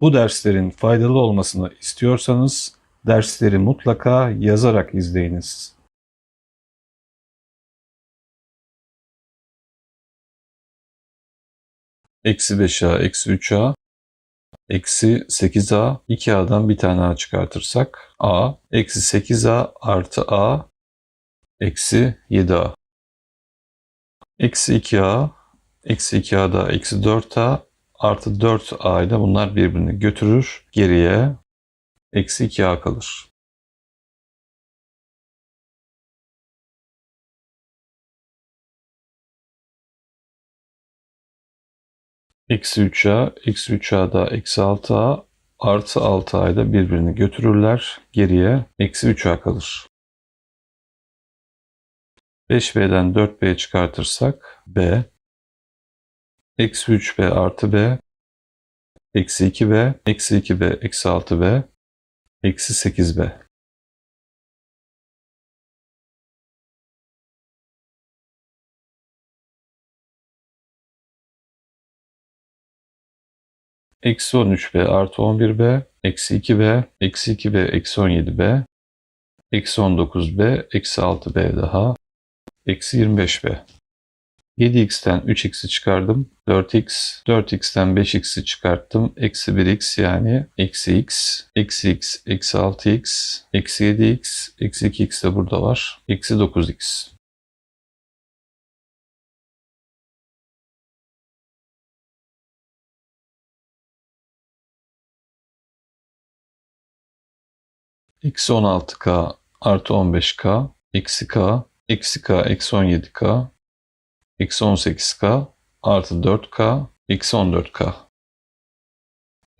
Bu derslerin faydalı olmasını istiyorsanız dersleri mutlaka yazarak izleyiniz. Eksi 5a, eksi 3a, eksi 8a, 2a'dan bir tane a çıkartırsak a, eksi 8a artı a, eksi 7a. Eksi 2a, eksi 2a da eksi 4a, artı 4a ile bunlar birbirini götürür. Geriye eksi 2a kalır. Eksi 3a, eksi 3a da eksi 6a, artı 6a ile birbirini götürürler. Geriye eksi 3a kalır. 5b'den 4b çıkartırsak b, eksi 3b artı b, eksi 2b, eksi 2b, eksi 6b, eksi 8b. Eksi 13b artı 11b, eksi 2b, eksi 2b, eksi 17b, eksi 19b, eksi 6b daha, eksi 25b. 7x'ten 3x'i çıkardım. 4x, 4x'ten 5x'i çıkarttım. Eksi 1x yani eksi x, eksi x, eksi 6x, eksi 7x, eksi 2x de burada var. Eksi 9x. Eksi 16k artı 15k, eksi k, eksi k, eksi 17k, x18k artı 4k x14k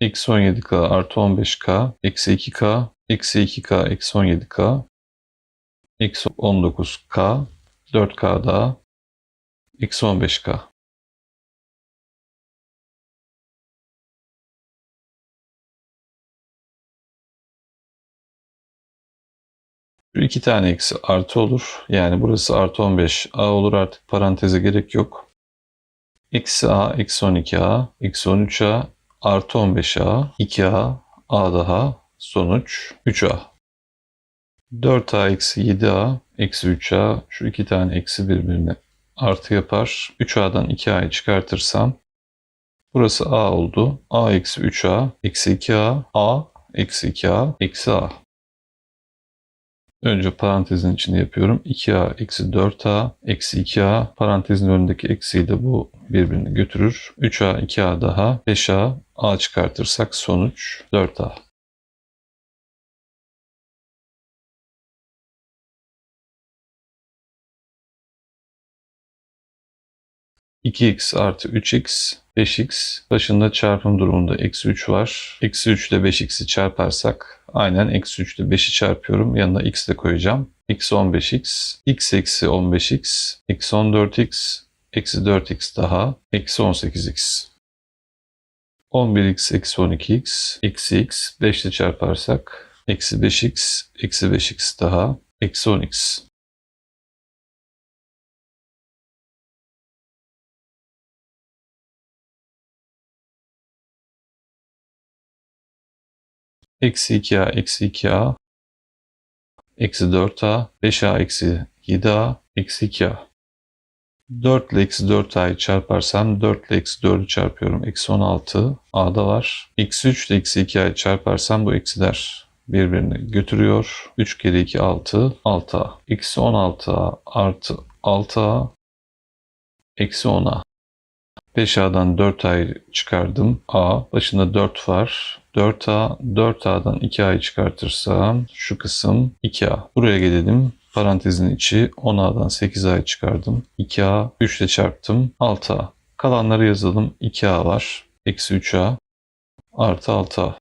x17k artı 15k eksi 2k eksi 2k eksi 17k x19k 4k daha x15k Şu iki tane eksi artı olur. Yani burası artı 15 a olur artık paranteze gerek yok. Eksi a eksi 12a eksi 13a artı 15a 2a a daha sonuç 3a. 4a eksi 7a eksi 3a şu iki tane eksi birbirine artı yapar. 3a'dan 2a'yı çıkartırsam burası a oldu. a eksi 3a eksi 2a a eksi 2a eksi a. Önce parantezin içinde yapıyorum. 2a eksi 4a eksi 2a parantezin önündeki eksiği de bu birbirini götürür. 3a 2a daha 5a a çıkartırsak sonuç 4a. x artı 3x 5x başında çarpım durumunda eksi 3 var. Eksi 3 ile 5x'i çarparsak aynen eksi 3 ile 5'i çarpıyorum. Yanına x de koyacağım. x 15x, x eksi 15x, eksi 14x, eksi 4x daha, eksi 18x. 11x eksi 12x, eksi x, 5 ile çarparsak eksi 5x, eksi 5x daha, eksi 10x. Eksi 2a eksi 2a eksi 4a 5a eksi 7a eksi 2a. 4 ile eksi 4a'yı çarparsam 4 ile eksi 4'ü çarpıyorum. Eksi 16 a'da var. Eksi 3 ile eksi 2a'yı çarparsam bu eksiler birbirini götürüyor. 3 kere 2 6 6a. Eksi 16a artı 6a eksi 10a. 5a'dan 4a'yı çıkardım. A başında 4 var. 4A, 4A'dan 2A'yı çıkartırsam şu kısım 2A. Buraya gelelim. Parantezin içi 10A'dan 8A'yı çıkardım. 2A, 3 ile çarptım. 6A. Kalanları yazalım. 2A var. Eksi 3A artı 6A.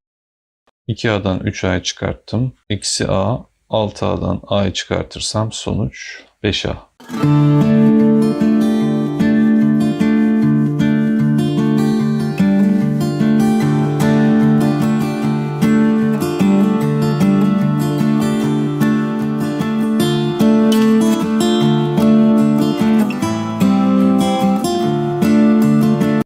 2A'dan 3A'yı çıkarttım. Eksi A, 6A'dan A'yı çıkartırsam sonuç 5A.